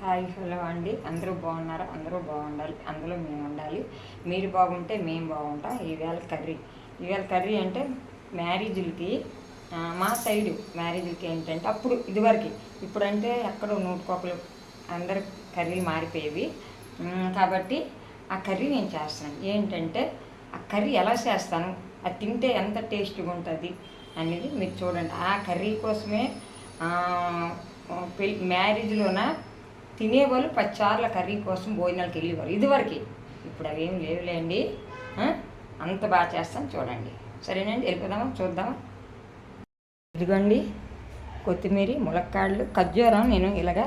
Hi hello అండి. అందరూ బాగున్నారా? అందరూ బాగుండాలి. అందులో మేము ఉండాలి. మీరు బాగుంటే మేము బాగుంటాం. ఈవేళ కర్రీ. ఈవేళ కర్రీ అంటే మ్యారేజులకి మా సైడు మ్యారేజ్లకి ఏంటంటే అప్పుడు ఇదివరకు. ఇప్పుడంటే ఎక్కడో నూటికొకలు అందరు కర్రీలు మారిపోయేవి. కాబట్టి ఆ కర్రీ నేను చేస్తాను. ఏంటంటే ఆ కర్రీ ఎలా చేస్తాను? అది తింటే ఎంత టేస్ట్గా ఉంటుంది అనేది మీరు చూడండి. ఆ కర్రీ కోసమే ఆ, పెళ్ళి మ్యారేజ్లోన తినేవాళ్ళు పచ్చార్ల కర్రీ కోసం భోజనాలకు వెళ్ళేవారు. ఇదివరకు. ఇప్పుడు అవేం లేవులేండి. అంత బాగా చేస్తాం చూడండి. సరేనండి వెళ్ళిపోదామా? చూద్దామా? ఇదిగోండి కొత్తిమీర ములక్కాడలు ఖర్జూరం నేను ఇలాగ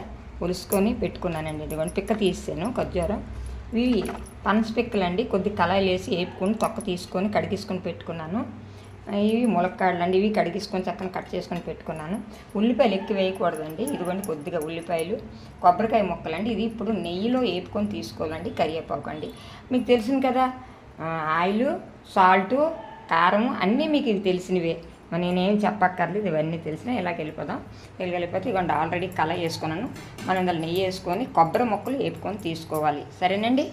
ఒలుసుకొని పెట్టుకున్నానండి. ఇదిగోండి పిక్క తీసాను ఖర్జూరం. ఇవి పనస పిక్కలు అండి కొద్ది కళాయిలు వేసి వేపుకొని తొక్క తీసుకొని కడిగేసుకొని పెట్టుకున్నాను. ఇవి ములక్కాడలు అండి ఇవి కడిగేసుకొని చక్కని కట్ చేసుకొని పెట్టుకున్నాను. ఉల్లిపాయలు ఎక్కువ వేయకూడదండి ఇదిగోండి కొద్దిగా ఉల్లిపాయలు. కొబ్బరికాయ ముక్కలు అండి ఇది ఇప్పుడు నెయ్యిలో వేపుకొని తీసుకోవాలండి కరివేపాకు అండి మీకు తెలిసింది కదా ఆయిలు ఆయిల్ సాల్టు కారం అన్నీ మీకు ఇది తెలిసినవే. నేనేం చెప్పక్కర్లేదు ఇవన్నీ తెలిసిన ఇలాగ వెళ్ళిపోదాం. ఇలా వెళ్ళిపోతే ఇవ్వండి ఆల్రెడీ కళ వేసుకున్నాను. మనం ఇందులో నెయ్యి వేసుకొని కొబ్బరి ముక్కలు వేపుకొని తీసుకోవాలి. సరేనండి?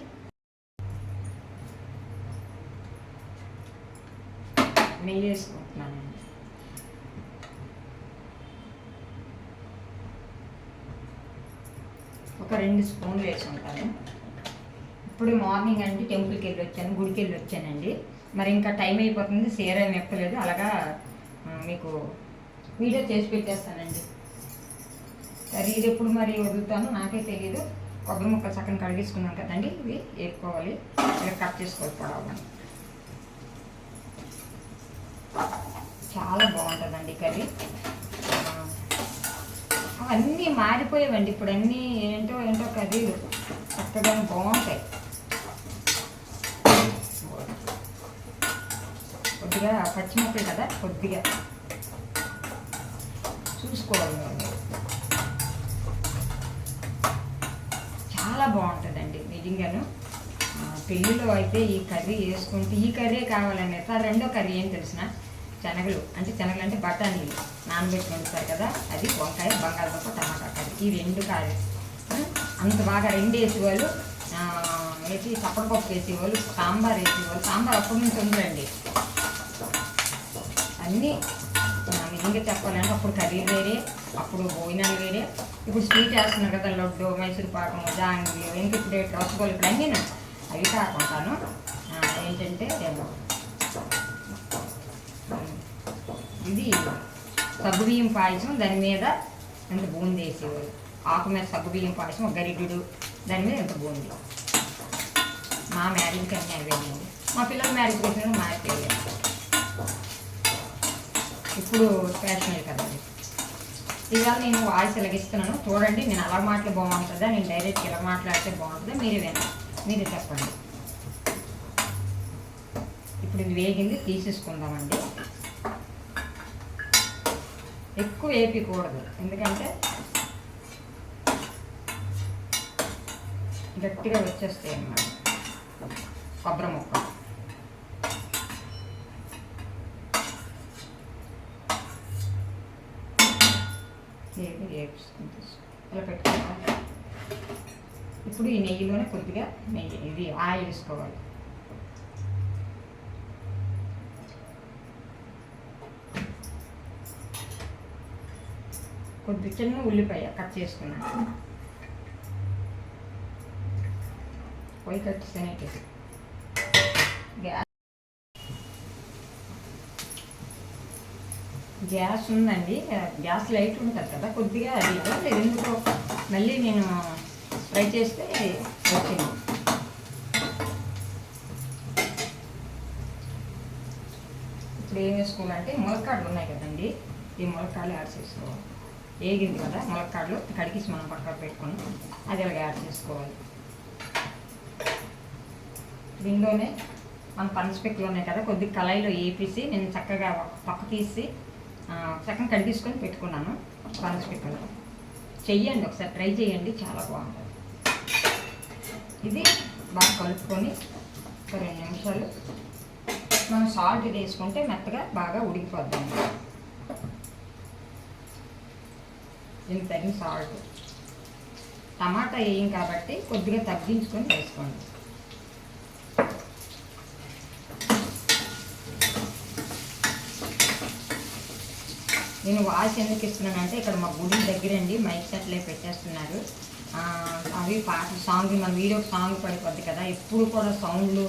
నెయ్యి వేసుకుంటున్నానండి ఒక రెండు స్పూన్లు వేసుకుంటాను ఇప్పుడు మార్నింగ్ అండి టెంపుల్కి వెళ్ళి వచ్చాను గుడికి వెళ్ళి వచ్చానండి మరి ఇంకా టైం అయిపోతుంది సీర ఏమి అలాగా మీకు వీడియో చేసి పెట్టేస్తానండి. సరే ఇది ఎప్పుడు మరి వదులుతాను నాకే తెలియదు కొబ్బరి ముక్కలు చక్కని కడిగేసుకున్నాం కదండి ఇవి వేసుకోవాలి ఇలా కట్ చేసుకోవాలి పొడవని చాలా బాగుంటుందండి కర్రీ. అన్నీ మారిపోయేవండి ఇప్పుడు అన్నీ ఏంటో ఏంటో కర్రీలు. చక్కగా బాగుంటాయి. కొద్దిగా పచ్చిమిరపకాయ కదా కొద్దిగా. చూసుకోవాలి చాలా బాగుంటుందండి నిజంగాను. పెళ్ళిలో అయితే ఈ కర్రీ వేసుకుంటే ఈ కర్రీ కావాలండి సార్ రెండో కర్రీ ఏం తెలిసిన శనగలు అంటే శనగలు అంటే బఠానీలు నానబెట్టి వండుతారు కదా అది వంకాయ బంగాళదుంప టమాటా కర్రీ. ఈ రెండు కర్రీ అంత బాగా రెండు వేసేవాళ్ళు ఆ, వేసి చప్పడపప్పు వేసేవాళ్ళు సాంబార్ వేసేవాళ్ళు. సాంబార్ అప్పటి నుంచి ఉందండి. అన్నీ ఆ, నిజంగా చెప్పాలంటే అప్పుడు కర్రీ వేరే అప్పుడు భోజనాలు వేరే. ఇప్పుడు స్వీట్ వేస్తున్నారు కదా లడ్డు మైసూర్ పాకం జాంగ్రీ ఇంక ఇప్పుడు రసగోలు ఇప్పుడు అన్నీ అవి కాకుండాను ఏంటంటే ఇది సగ్గుబియ్యం పాయసం దాని మీద ఎంత బూంది వేసేవారు? ఆకు మీద సగ్గుబియ్యం పాయసం గరిటెడు దాని మీద ఎంత బూంది? మా మ్యారేజ్కి అన్నీ అవేనండి మా పిల్లల మ్యారేజ్ చేసిన మా పేరు ఇప్పుడు ఫ్యాషన్ కదండి ఇవాళ నేను వాయిస్ ఇలాగిస్తున్నాను చూడండి నేను అలా మాటలు బాగుంటుందా? నేను డైరెక్ట్ ఇలా మాట్లాడితే బాగుంటుందా? మీరే వినండి. మీరు చెప్పండి. ఇప్పుడు ఇది వేగింది తీసేసుకుందామండి. ఎక్కువ వేపకూడదు ఎందుకంటే గట్టిగా వచ్చేస్తాయి అన్నమాట. కొబ్బరి ముక్క. వేపి వేపుసుకుని ఇలా పెట్టుకోవాలి. ఇప్పుడు ఈ నెయ్యిలోనే కొద్దిగా నెయ్యి ఇది ఆయిల్ వేసుకోవాలి. కొద్ది చిన్న ఉల్లిపాయ కట్ చేసుకున్నాను పొయ్యి కట్టేసానే గ్యాస్ గ్యాస్ ఉందండి. గ్యాస్ లైట్ ఉంటుంది కదా కొద్దిగా అది ఎందుకో మళ్ళీ నేను ఫ్రై చేస్తే వచ్చింది. ఇప్పుడు ఏం వేసుకోవాలంటే ములక్కాడలు ఉన్నాయి కదండి. ఈ ములక్కాడలు యాడ్ చేసుకోవాలి. వేగింది కదా ములక్కాడలు కడిగేసి మనం పక్కన పెట్టుకుని అది ఇలాగ యాడ్ చేసుకోవాలి. దీనిలోనే మన పనసపెక్కలు ఉన్నాయి కదా కొద్దిగా కళాయిలో వేపేసి నేను చక్కగా పక్క తీసి చక్కగా కడిగేసుకొని పెట్టుకున్నాను పనసపెక్కలు చెయ్యండి ఒకసారి ట్రై చేయండి చాలా బాగుంటుంది. ఇది బాగా కలుపుకొని ఒక రెండు నిమిషాలు మనం సాల్ట్ వేసుకుంటే మెత్తగా బాగా ఉడికిపోద్దాం దీనికి తగిన సాల్ట్ టమాటా వేయం కాబట్టి కొద్దిగా తగ్గించుకొని వేసుకోండి. నేను వాయిస్ ఎందుకు ఇస్తున్నానంటే ఇక్కడ మా గుడి దగ్గరండి మైక్ సెట్లే పెట్టేస్తున్నారు. అవి పాటలు సాంగ్ మన వీడియో సాంగ్ పడిపోద్ది కదా. ఎప్పుడు కూడా సౌండ్లు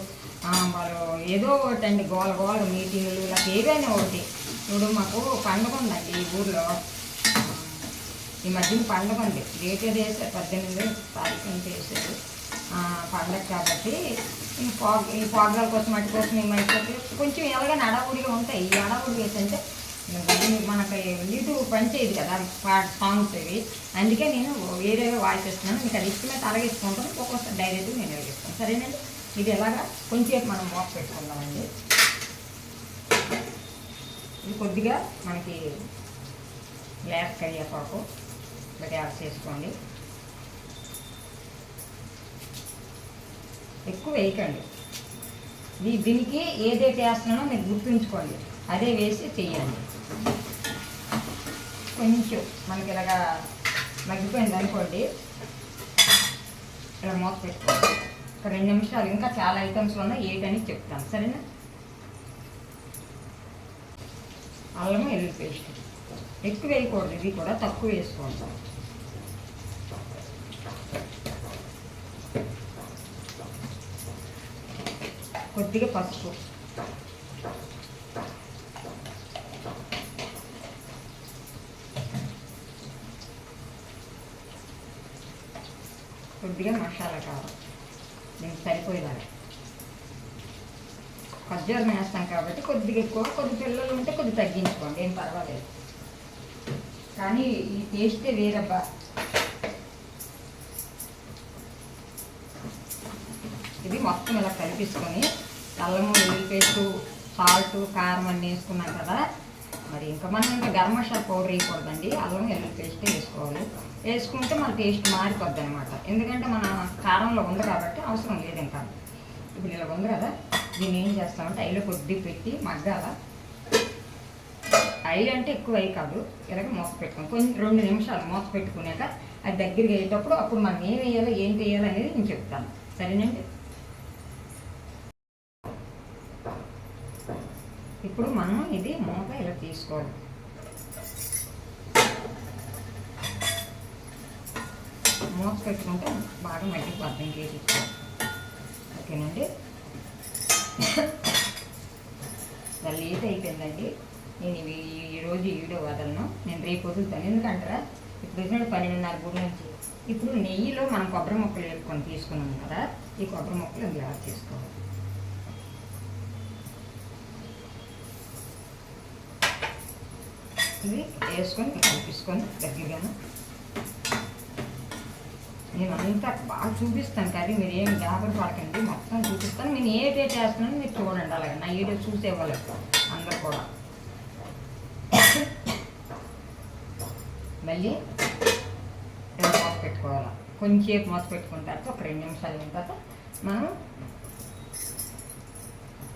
వాళ్ళు ఏదో ఒకటి అండి గోల గోల మీటింగ్లు ఇలా ఏదైనా ఒకటి. ఇప్పుడు మాకు పండుగ ఉందండి ఈ ఊర్లో. ఈ మధ్యన పండుగ ఉంది. డేట్ ఏదో పద్దెనిమిది తారీఖు నుంచి వేసారు పండగ కాబట్టి ఈ ఫాగ్ ఈ పాగ్రాల కోసం అటు కోసం ఈ మట్టి కొంచెం ఎలాగైనా అడవుడిగా ఉంటాయి. ఈ అడవుడి ఏంటంటే అంటే మనకి నీటు పనిచేయదు కదా పా- సాంగ్స్ ఇవి. అందుకే నేను వేరే వాయిస్ ఇస్తున్నాను మీకు అది ఇష్టమైతే అలాగే ఇసుకుంటాను ఒక్కొక్కసారి డైరెక్ట్ నేను వెలిగిస్తాను సరేనండి? ఇది ఎలాగా? కొంచెం మనం మోక పెట్టుకుందామండి. ఇది కొద్దిగా మనకి గ్లాస్ కరివేపాకు ఒకటి యాడ్ చేసుకోండి. ఎక్కువ వేయకండి. ఇది దీనికి ఏదైతే వేస్తున్నానో మీరు గుర్తుంచుకోండి. అదే వేసి చేయండి కొంచెం మనకి ఇలాగా మగ్గిపోయింది అనుకోండి. ఇలా మూత పెట్టుకోండి. ఒక రెండు నిమిషాలు ఇంకా చాలా ఐటమ్స్ ఉన్నాయి ఏంటని చెప్తాను. సరేనా? అల్లం ఎల్లు పేస్ట్. ఎక్కువ వేయకూడదు. ఇది కూడా తక్కువ వేసుకోండి. కొద్దిగా పసుపు. కొద్దిగా మసాలా కావాలి నేను సరిపోయేలాగా. ఖర్జూరం వేస్తాం కాబట్టి కొద్దిగా ఎక్కువ. కొద్ది పిల్లలు ఉంటే కొద్ది తగ్గించుకోండి. ఏం పర్వాలేదు. కానీ ఈ టేస్టే వేరబ్బా ఇది మొత్తం ఇలా కలిపించుకొని అల్లము వెల్లుల్లి పేస్టు సాల్ట్ కారం అన్నీ వేసుకున్నాం కదా. మరి ఇంకా మనం ఇంకా గరం మసాలా పౌడర్ వేయకూడదండి. అల్లం ఎల్లుల్లి పేస్ట్ వేసుకోవాలి. వేసుకుంటే మన టేస్ట్ మారిపోద్ది అనమాట ఎందుకంటే మన కారంలో ఉంది కాబట్టి అవసరం లేదు ఇంకా. ఇప్పుడు ఇలా ఉంది కదా. దీన్ని ఏం చేస్తామంటే ఐలో కొద్ది పెట్టి మగ్గాల. ఐ అంటే ఎక్కువ అయి కాదు. ఇలాగ మూత పెట్టుకుని కొంచెం రెండు నిమిషాలు మూత పెట్టుకున్నాక అది దగ్గరికి అయ్యేటప్పుడు అప్పుడు మనం ఏం వేయాలో ఏం వేయాలో అనేది నేను చెప్తాను. సరేనండి? ఇప్పుడు ఇది మూత ఇలా తీసుకోవాలి మూత పెట్టుకుంటే బాగా మగ్గిపోద్ది ఇంకేసి ఓకేనండి? లేట్ అయిపోయిందండి. నేను ఇవి ఈరోజు ఈ వీడియో వదలను. నేను రేపు వదులుతాను. ఎందుకంటారా? ఇప్పుడు వచ్చిన పన్నెండున్నర గుడి నుంచి. ఇప్పుడు నెయ్యిలో మనం కొబ్బరి ముక్కలు వేసుకొని తీసుకున్నాం కదా ఈ కొబ్బరి ముక్కలు గ్లాస్ తీసుకోవాలి ఇది వేసుకొని కలిపించుకొని దగ్గరగాను నేను అంతా బాగా చూపిస్తాను కానీ మీరు ఏం జాగ్రత్త పడకండి. మొత్తం చూపిస్తాను. నేను ఏ డేట్ వేస్తున్నాను మీరు చూడండి అలాగే. నా వీడియో చూసేవాళ్ళు అందరు కూడా. మళ్ళీ ఇలా మూత పెట్టుకోవాలి? కొంచెంసేపు మూత పెట్టుకున్న తర్వాత ఒక రెండు నిమిషాలు అయిన తర్వాత మనం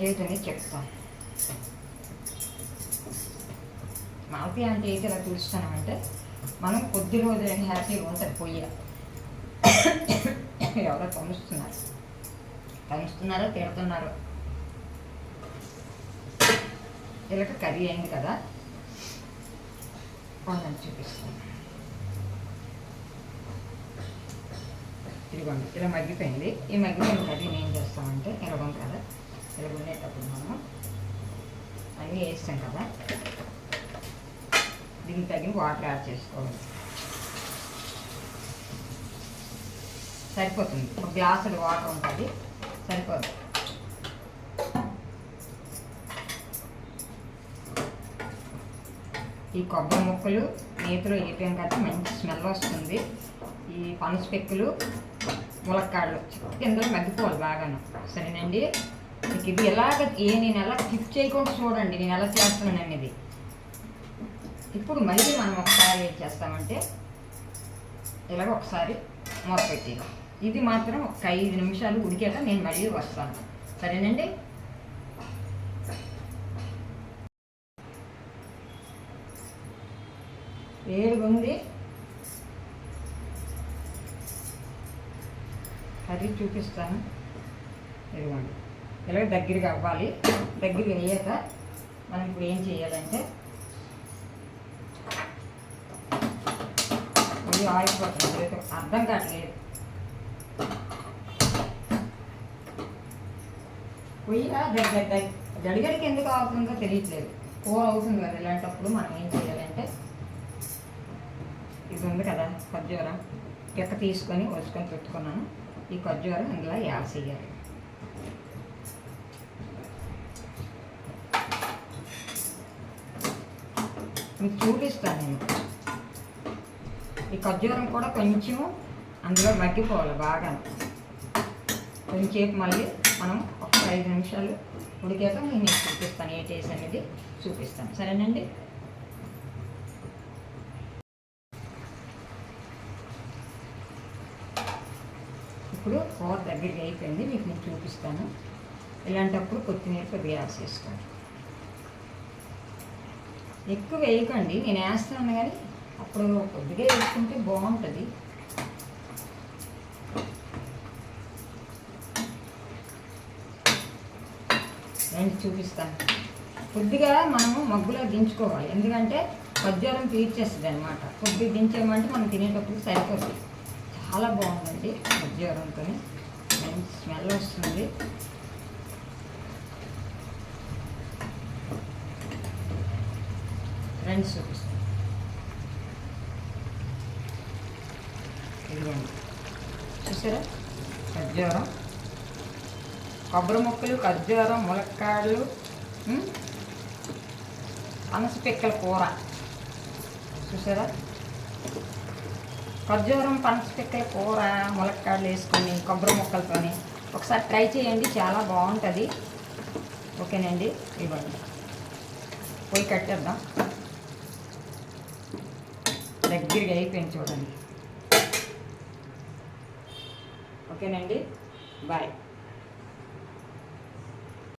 ఏదైనా చెప్తాం. మాల్పి అంటే ఏంటి ఇలా చూస్తానంటే మనం కొద్ది రోజులు హ్యాపీగా ఉంటుంది పొయ్యి ఎవరో పంపిస్తున్నారు తనుస్తున్నారో తిడుతున్నారో. ఇలాగ కర్రీ అయింది కదా. కొందని చూపిస్తాను ఇదిగోండి ఇలా మగ్గిపోయింది. ఈ మగ్గిపోయిన కర్రీని ఏం చేస్తామంటే ఇలా ఉంది కదా ఇలా ఉండేటప్పుడు మనం అన్నీ వేస్తాం కదా. దీనికి తగిన వాటర్ యాడ్ చేసుకోవాలి సరిపోతుంది. ఒక గ్లాసులు వాటర్ ఉంటుంది. సరిపోతుంది ఈ కొబ్బరి ముక్కలు నేతిలో వేయటం కదా మంచి స్మెల్ వస్తుంది. ఈ పనసపెక్కులు ములక్కాడలు ఇందులో మగ్గిపోవాలి బాగాను. సరేనండి? మీకు ఇది ఎలాగ ఏ నేను ఎలా స్కిప్ చేయకుండా చూడండి. నేను ఎలా చేస్తున్నాను అనేది. ఇప్పుడు మళ్ళీ మనం ఒకసారి ఏం చేస్తామంటే ఇలాగ ఒకసారి మూత పెట్టి ఇది మాత్రం ఒక ఐదు నిమిషాలు ఉడికాక నేను మళ్ళీ వస్తాను. సరేనండి? వేడిగా ఉంది. కర్రీ చూపిస్తాను. ఇదిగోండి. ఇలాగ దగ్గరికి అవ్వాలి. దగ్గరికి అయ్యాక మనం ఇప్పుడు ఏం చేయాలంటే ఇది ఆగిపోతుంది పడుతుంది. అర్థం కావట్లేదు. పొయ్యిలా దగ్గర గడిగడికి ఎందుకు అవుతుందో తెలియట్లేదు. కూర అవుతుంది కదా ఇలాంటప్పుడు మనం ఏం చేయాలంటే ఇది ఉంది కదా ఖర్జూరం. పిక్క తీసుకొని వచ్చుకొని పెట్టుకున్నాను. ఈ ఖర్జూరం ఇందులో యాసేయాలి మీకు చూపిస్తాను నేను. ఈ ఖర్జూరం కూడా కొంచెం అందులో మగ్గిపోవాలి బాగా. కొంచెంసేపు మళ్ళీ మనం ఒక ఐదు నిమిషాలు ఉడికాక నేను చూపిస్తాను ఏ టేస్ట్ అనేది చూపిస్తాను. సరేనండి? ఇప్పుడు కూర దగ్గరికి అయిపోయింది మీకు నేను చూపిస్తాను. ఇలాంటప్పుడు కొత్తిమీర కొద్దిగా యాడ్ చేసుకోండి. ఎక్కువ వేయకండి నేను వేస్తాను కానీ అప్పుడు కొద్దిగా వేసుకుంటే బాగుంటుంది. నేను చూపిస్తాను. కొద్దిగా మనము మగ్గులో దించుకోవాలి. ఎందుకంటే ఖర్జూరం పీల్చేస్తుంది అనమాట కొద్దిగా దించామంటే మనం తినేటప్పుడు సరిపోతుంది చాలా బాగుందండి ఖర్జూరంతో స్మెల్ వస్తుంది. ఫ్రెండ్స్ చూపిస్తాను ఇదిగోండి చూసారా ఖర్జూరం. కొబ్బరి ముక్కలు ఖర్జూరం ములక్కాడలు ఉమ్, పనస పిక్కల కూర. చూసారా? ఖర్జూరం పనస పిక్కల కూర ములక్కాడలు వేసుకొని కొబ్బరి ముక్కలతోని ఒకసారి ట్రై చేయండి చాలా బాగుంటుంది. ఓకేనండి? ఇవ్వండి. పోయి కట్టేద్దాం. దగ్గరికి అయిపోయింది చూడండి. ఓకేనండి? బాయ్.